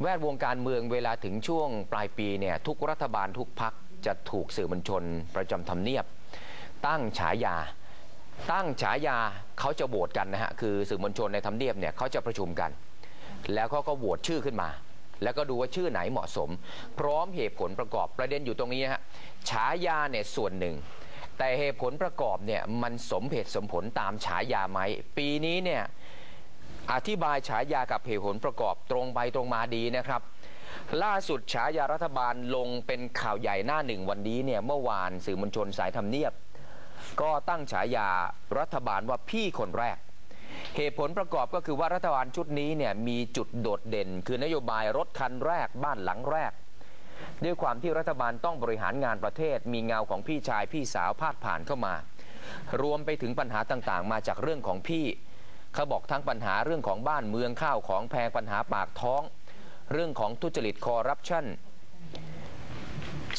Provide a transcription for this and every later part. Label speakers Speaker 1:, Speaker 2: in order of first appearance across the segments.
Speaker 1: แวดวงการเมืองเวลาถึงช่วงปลายปีเนี่ยทุกรัฐบาลทุกพักจะถูกสื่อมวลชนประจำทำเนียบ ตั้งฉายา ตั้งฉายาเขาจะโหวตกันนะฮะคือสื่อมวลชนในทำเนียบเนี่ยเขาจะประชุมกัน แล้วเขาก็โหวตชื่อขึ้นมา แล้วก็ดูว่าชื่อไหนเหมาะสม พร้อมเหตุผลประกอบประเด็นอยู่ตรงนี้ฮะฉายาเนี่ยส่วนหนึ่ง แต่เหตุผลประกอบเนี่ยมันสมเหตุสมผลตามฉายาไหมปีนี้เนี่ย อธิบายฉายากับเหตุผลประกอบตรงไปตรงมาดีนะครับ ล่าสุดฉายารัฐบาลลงเป็นข่าวใหญ่หน้าหนึ่งวันนี้เนี่ยเมื่อวานสื่อมวลชนสายทำเนียบ ก็ตั้งฉายารัฐบาลว่าพี่คนแรก เหตุผลประกอบก็คือว่ารัฐบาลชุดนี้เนี่ยมีจุดโดดเด่น คือนโยบายรถคันแรกบ้านหลังแรก ด้วยความที่รัฐบาลต้องบริหารงานประเทศ มีเงาของพี่ชายพี่สาวพาดผ่านเข้ามา รวมไปถึงปัญหาต่างๆ มาจากเรื่องของพี่ เขาบอกทั้งปัญหาเรื่องของบ้านเมืองข้าวของแพงปัญหาปากท้อง เรื่องของทุจริตคอร์รัปชัน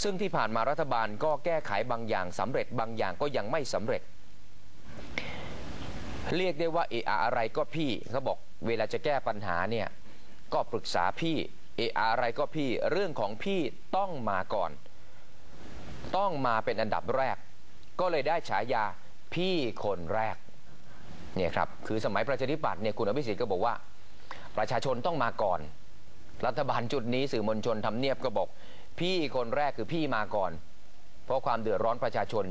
Speaker 1: ซึ่งที่ผ่านมารัฐบาลก็แก้ไขบางอย่างสำเร็จบางอย่างก็ยังไม่สำเร็จ เรียกได้ว่าเอออะไรก็พี่เขาบอกเวลาจะแก้ปัญหาเนี่ยก็ปรึกษาพี่เอออะไรก็พี่เรื่องของพี่ต้องมาก่อน ต้องมาเป็นอันดับแรก ก็เลยได้ฉายาพี่คนแรก เนี่ยครับคือสมัยประชาธิปัตย์เนี่ยคุณอภิสิทธิ์ก็บอกว่า ประชาชนต้องมาก่อน รัฐบาลจุดนี้สื่อมวลชนทำเนียบก็บอก พี่คนแรกคือพี่มาก่อน เพราะความเดือดร้อนประชาชน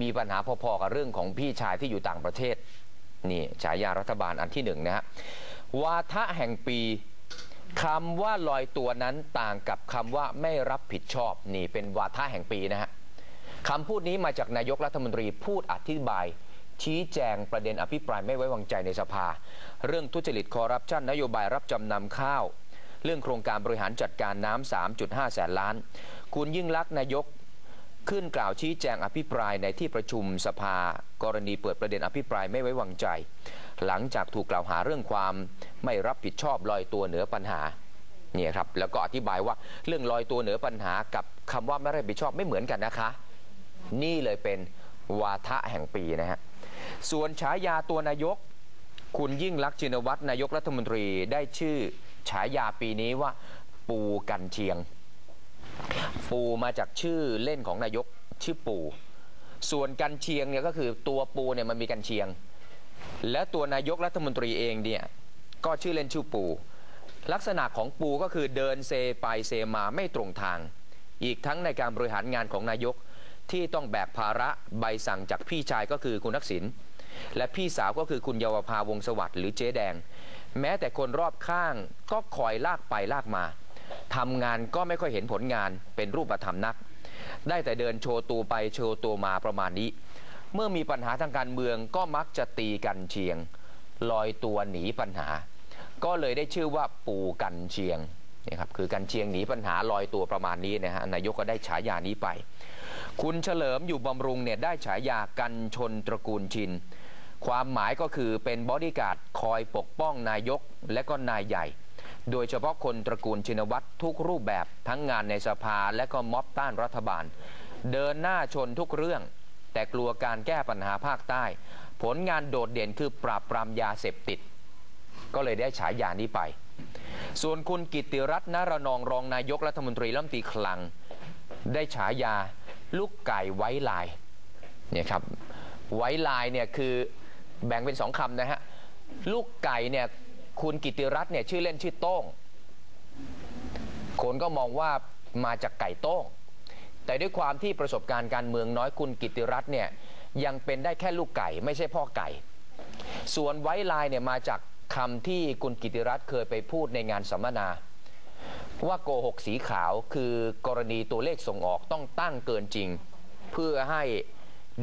Speaker 1: มีปัญหาพอๆกับเรื่องของพี่ชายที่อยู่ต่างประเทศนี่ฉายารัฐบาลอันที่หนึ่งนะฮะวาทะแห่งปีคำว่าลอยตัวนั้นต่างกับคำว่าไม่รับผิดชอบนี่เป็นวาทะแห่งปีนะฮะคำพูดนี้มาจากนายกรัฐมนตรีพูดอธิบาย ชี้แจงประเด็นอภิปรายไม่ไว้วางใจในสภา เรื่องทุจริตคอร์รัปชันนโยบายรับจำนำข้าว เรื่องโครงการบริหารจัดการน้ำ 3.5 แสนล้าน คุณยิ่งลักษณ์นายกขึ้นกล่าวชี้แจงอภิปรายในที่ประชุมสภา กรณีเปิดประเด็นอภิปรายไม่ไว้วางใจ หลังจากถูกกล่าวหาเรื่องความไม่รับผิดชอบลอยตัวเหนือปัญหาเนี่ยครับแล้วก็อธิบายว่าเรื่องลอยตัวเหนือปัญหากับคำว่าไม่รับผิดชอบไม่เหมือนกันนะคะ นี่เลยเป็นวาทะแห่งปีนะฮะ ส่วนฉายาตัวนายก คุณยิ่งลักษณ์ชินวัตรนายกรัฐมนตรีได้ชื่อฉายาปีนี้ว่า ปูกันเชียง ปูมาจากชื่อเล่นของนายกชื่อปู ส่วนกันเชียงเนี่ยก็คือตัวปูเนี่ยมันมีกันเชียง และตัวนายกรัฐมนตรีเองเนี่ยก็ชื่อเล่นชื่อปู ลักษณะของปูก็คือเดินเซไปเซมาไม่ตรงทาง อีกทั้งในการบริหารงานของนายก ที่ต้องแบกภาระใบสั่งจากพี่ชายก็คือคุณทักษิณและพี่สาวก็คือคุณเยาวภาวงสวัสดิ์หรือเจ๊แดง แม้แต่คนรอบข้างก็คอยลากไปลากมาทำงานก็ไม่ค่อยเห็นผลงานเป็นรูปธรรมนัก ได้แต่เดินโชว์ตัวไปโชว์ตัวมาประมาณนี้ เมื่อมีปัญหาทางการเมืองก็มักจะตีกันเชียง ลอยตัวหนีปัญหา ก็เลยได้ชื่อว่าปูกันเชียงนี่ครับคือกันเชียงหนีปัญหาลอยตัวประมาณนี้นะฮะนายกก็ได้ฉายานี้ไป คุณเฉลิมอยู่บำรุงเนี่ยได้ฉายากันชนตระกูลชิน ความหมายก็คือเป็นบอดี้การ์ดคอยปกป้องนายกและก็นายใหญ่ โดยเฉพาะคนตระกูลชินวัตรทุกรูปแบบทั้งงานในสภาและก็ม็อบต้านรัฐบาล เดินหน้าชนทุกเรื่อง แต่กลัวการแก้ปัญหาภาคใต้ ผลงานโดดเด่นคือปราบปรามยาเสพติด ก็เลยได้ฉายานี้ไป ส่วนคุณกิติรัตน์นารนองรองนายกรัฐมนตรีรัฐมนตรีคลัง ได้ฉายา ลูกไก่ไว้ลายเนี่ยครับไว้ลายเนี่ยคือแบ่งเป็นสองคำนะฮะลูกไก่เนี่ยคุณกิติรัตน์เนี่ยชื่อเล่นชื่อโต้งคนก็มองว่ามาจากไก่โต้ง แต่ด้วยความที่ประสบการณ์การเมืองน้อยคุณกิติรัตน์เนี่ยยังเป็นได้แค่ลูกไก่ไม่ใช่พ่อไก่ ส่วนไว้ลายเนี่ยมาจากคำที่คุณกิติรัตน์เคยไปพูดในงานสัมมนา ว่าโกหกสีขาวคือกรณีตัวเลขส่งออกต้องตั้งเกินจริง เพื่อให้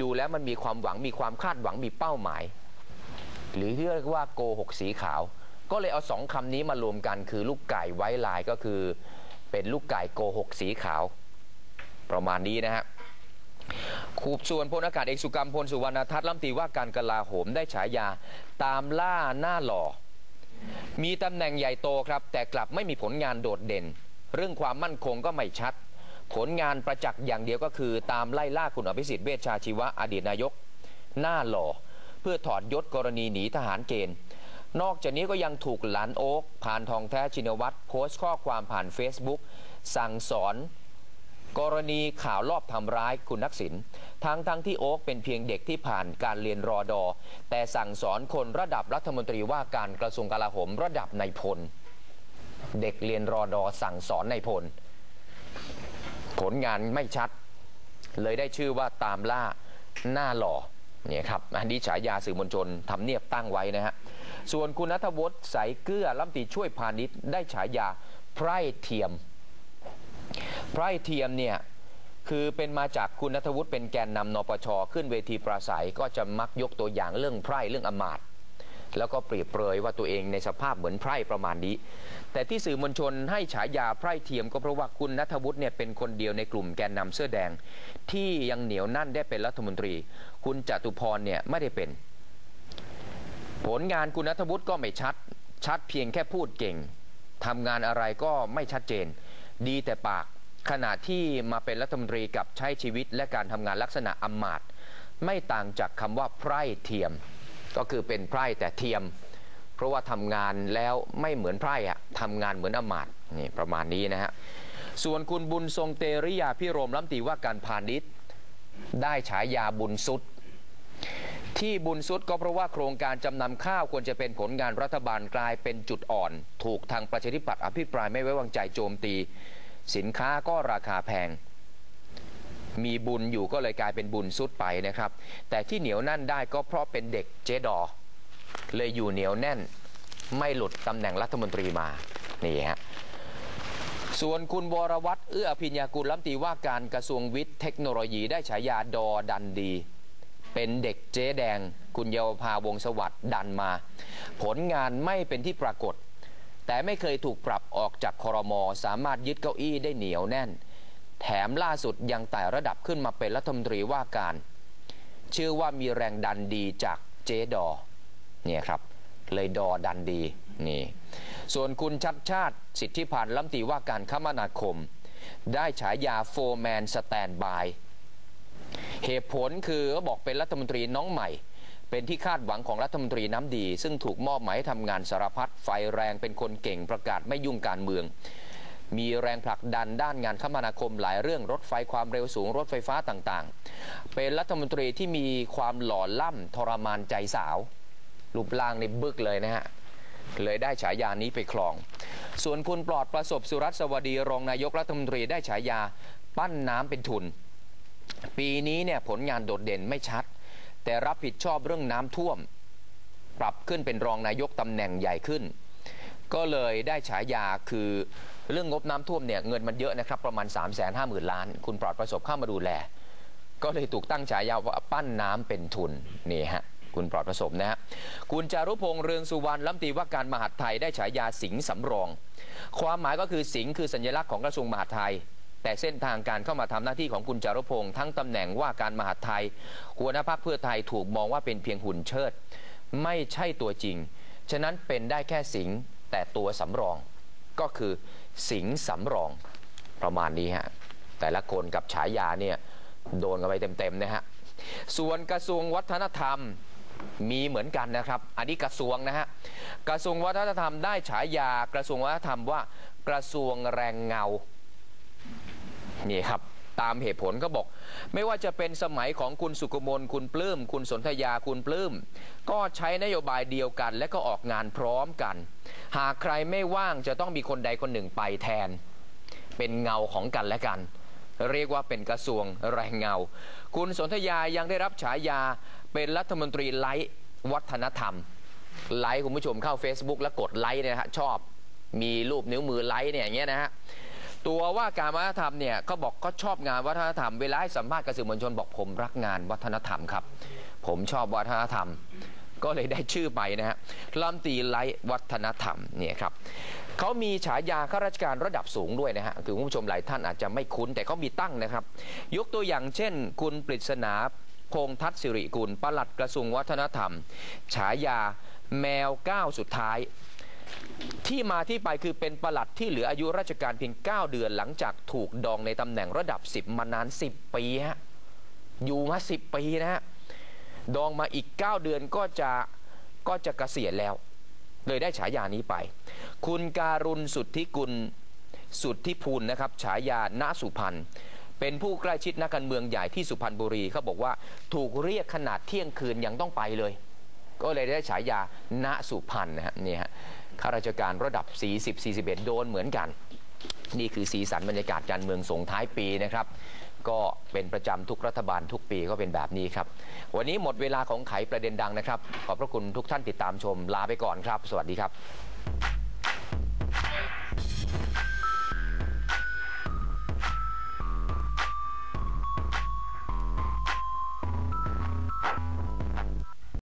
Speaker 1: ดูแล้วมันมีความหวังมีความคาดหวังมีเป้าหมาย หรือที่เรียกว่าโกหกสีขาว ก็เลยเอาสองคำนี้มารวมกันคือลูกไก่ไว้ลายก็คือ เป็นลูกไก่โกหกสีขาว ประมาณนี้นะฮะคูบส่วนพลอากาศเอกสุกรรมพลสุวรรณทัศน์รัมตีว่าการกลาโหมได้ฉายาตามล่าหน้าหล่อ มีตำแหน่งใหญ่โตครับ แต่กลับไม่มีผลงานโดดเด่น เรื่องความมั่นคงก็ไม่ชัด ผลงานประจักษ์อย่างเดียวก็คือ ตามไล่ล่าคุณอภิสิทธิ์เวชชาชีวะอดีตนายก หน้าหล่อ เพื่อถอดยศกรณีหนีทหารเกณฑ์ นอกจากนี้ก็ยังถูกหลานโอ๊กผ่านทองแท้ชินวัตรโพสต์ข้อความผ่าน Facebook สั่งสอน กรณีข่าวลอบทำร้ายคุณนักษิณ ทั้งทั้งที่โอ๊กเป็นเพียงเด็กที่ผ่านการเรียนรอดอ แต่สั่งสอนคนระดับรัฐมนตรีว่าการกระทรวงกลาโหมระดับนายพล เด็กเรียนรอดอสั่งสอนนายพล ผลงานไม่ชัด เลยได้ชื่อว่าตามล่าหน้าหล่อเนี่ยครับอันนี้ฉายาสื่อมวลชนทำเนียบตั้งไว้นะฮะส่วนคุณนัทวุฒิใสเกลือรัฐมนตรีช่วยพาณิชย์ได้ฉายาไพร่เทียมไพร่เทียมเนี่ย คือเป็นมาจากคุณนัทวุฒิเป็นแกนนำนปช ขึ้นเวทีปราศัยก็จะมักยกตัวอย่างเรื่องไพร่เรื่องอมาตย์แล้วก็เปรียบเปรยว่าตัวเองในสภาพเหมือนไพร่ประมาณนี้ แต่ที่สื่อมวลชนให้ฉายาไพร่เทียมก็เพราะว่าคุณนัทวุฒิเนี่ยเป็นคนเดียวในกลุ่มแกนนำเสื้อแดง ที่ยังเหนียวนั่นได้เป็นรัฐมนตรี คุณจตุพรเนี่ยไม่ได้เป็น ผลงานคุณนัทวุฒิก็ไม่ชัด ชัดเพียงแค่พูดเก่งทำงานอะไรก็ไม่ชัดเจน ดีแต่ปาก ขณะที่มาเป็นรัฐมนตรีกับใช้ชีวิตและการทำงานลักษณะอำมาตย์ไม่ต่างจากคำว่าไพร่เทียม ก็คือเป็นไพร่แต่เทียม เพราะว่าทำงานแล้วไม่เหมือนไพร่อะทำงานเหมือนอำมาตย์นี่ประมาณนี้นะฮะส่วนคุณบุญทรงเตริยาพิรมรัฐมตีว่าการพาณิชย์ ได้ฉายาบุญสุด ที่บุญสุดก็เพราะว่าโครงการจำนำข้าวควรจะเป็นผลงานรัฐบาลกลายเป็นจุดอ่อน ถูกทางประชาธิปัตย์อภิปรายไม่ไว้วางใจโจมตี สินค้าก็ราคาแพง มีบุญอยู่ก็เลยกลายเป็นบุญสุดไปนะครับ แต่ที่เหนียวแน่นได้ก็เพราะเป็นเด็กเจดอ เลยอยู่เหนียวแน่นไม่หลุดตำแหน่งรัฐมนตรีมา นี่ฮะส่วนคุณวรวัตรเอื้ออภิญญากุลรัมตีว่าการกระทรวงวิทย์เทคโนโลยีได้ฉายาดอดันดี เป็นเด็กเจ๊แดง คุณเยาวภาวงสวัสด์ดันมา ผลงานไม่เป็นที่ปรากฏ แต่ไม่เคยถูกปรับออกจากคอรมอสามารถยึดเก้าอี้ได้เหนียวแน่น แถมล่าสุดยังไต่ระดับขึ้นมาเป็นรัฐมนตรีว่าการ ชื่อว่ามีแรงดันดีจากเจดอเนี่ยครับ เลยดอดันดีนี่ส่วนคุณชัดชาติสิทธิพันธ์รัมตีว่าการคมนาคม ได้ฉายาโฟร์แมนสแตนบาย เหตุผลคือบอกเป็นรัฐมนตรีน้องใหม่ เป็นที่คาดหวังของรัฐมนตรีน้ำดี ซึ่งถูกมอบหมายให้ทำงานสารพัดไฟแรงเป็นคนเก่งประกาศไม่ยุ่งการเมือง มีแรงผลักดันด้านงานคมนาคมหลายเรื่องรถไฟความเร็วสูงรถไฟฟ้าต่างๆ เป็นรัฐมนตรีที่มีความหล่อล่ำทรมานใจสาวรูปร่างในบึกเลยนะฮะเลยได้ฉายานี้ไปครอง ส่วนคุณปลอดประสบสุรัตสวัสดีรองนายกรัฐมนตรีได้ฉายา ปั้นน้ำเป็นทุน ปีนี้เนี่ยผลงานโดดเด่นไม่ชัด แต่รับผิดชอบเรื่องน้ำท่วม ปรับขึ้นเป็นรองนายกตำแหน่งใหญ่ขึ้น ก็เลยได้ฉายาคือเรื่องงบน้ำท่วมเนี่ยเงินมันเยอะนะครับ ประมาณ 3 5 0 0 0 0 ล้าน คุณปลอดประสบเข้ามาดูแล ก็เลยถูกตั้งฉายาว่าปั้นน้ำเป็นทุนนี่ฮะคุณปลอดประสบนะฮะ คุณจารุพงษ์เรืองสุวรรณรัฐมนตรีว่าการมหาดไทยได้ฉายาสิงห์สำรอง ความหมายก็คือสิงห์คือสัญลักษณ์ของกระทรวงมหาดไทย แต่เส้นทางการเข้ามาทำหน้าที่ของคุณจารุพงษ์ทั้งตำแหน่งว่าการมหาดไทย หัวหน้าพักเพื่อไทยถูกมองว่าเป็นเพียงหุ่นเชิด ไม่ใช่ตัวจริง ฉะนั้นเป็นได้แค่สิงแต่ตัวสำรองก็คือสิงสำรองประมาณนี้ฮะแต่ละคนกับฉายาเนี่ยโดนกันไปเต็มๆนะฮะส่วนกระทรวงวัฒนธรรมมีเหมือนกันนะครับ อันนี้กระทรวงนะฮะ กระทรวงวัฒนธรรมได้ฉายากระทรวงวัฒนธรรมว่ากระทรวงแรงเงา นี่ครับตามเหตุผลก็บอก ไม่ว่าจะเป็นสมัยของคุณสุกมลคุณปลื้ม คุณสนธยาคุณปลื้ม ก็ใช้นโยบายเดียวกัน และก็ออกงานพร้อมกัน หากใครไม่ว่างจะต้องมีคนใดคนหนึ่งไปแทน เป็นเงาของกันและกัน เรียกว่าเป็นกระทรวงแรงเงา คุณสนธยายังได้รับฉายาเป็นรัฐมนตรีไลท์วัฒนธรรม ไลค์คุณผู้ชมเข้า Facebook แล้วกดไลค์นะฮะชอบ มีรูปนิ้วมือไลค์เนี่ยอย่างเงี้ยนะฮะ ตัวว่าการวัฒนธรรมเนี่ยก็บอกก็ชอบงานวัฒนธรรมเวลาให้สัมภาษณ์กับสื่อมวลชนบอกผมรักงานวัฒนธรรมครับ ผมชอบวัฒนธรรม ก็เลยได้ชื่อไปนะฮะลำตีไลวัฒนธรรมเนี่ยครับเขามีฉายาข้าราชการระดับสูงด้วยนะฮะคือคุณผู้ชมหลายท่านอาจจะไม่คุ้นแต่เขามีตั้งนะครับ ยกตัวอย่างเช่น คุณปริศนาพงทัศสิริกุลปลัดกระทรวงวัฒนธรรม ฉายาแมวก้าวสุดท้าย ที่มาที่ไปคือเป็นประหลัดที่เหลืออายุราชการเพียง 9 เดือนหลังจากถูกดองในตำแหน่งระดับ 10 มานาน 10 ปีฮะอยู่มา 10 ปีนะฮะดองมาอีก 9 เดือนก็จะก็จะเกษียณแล้ว เลยได้ฉายานี้ไป คุณการุณสุทธิกุลสุทธิพูลนะครับฉายาณสุพรรณเป็นผู้ใกล้ชิดนักการเมืองใหญ่ที่สุพรรณบุรีเขาบอกว่าถูกเรียกขนาดเที่ยงคืนยังต้องไปเลย ก็เลยได้ฉายาณสุพรรณนะฮะนี่ฮะ ข้าราชการระดับ 40 41 โดนเหมือนกัน นี่คือสีสันบรรยากาศการเมืองส่งท้ายปีนะครับ ก็เป็นประจำทุกรัฐบาลทุกปีก็เป็นแบบนี้ครับ วันนี้หมดเวลาของไขประเด็นดังนะครับ ขอบพระคุณทุกท่านติดตามชมลาไปก่อนครับ สวัสดีครับ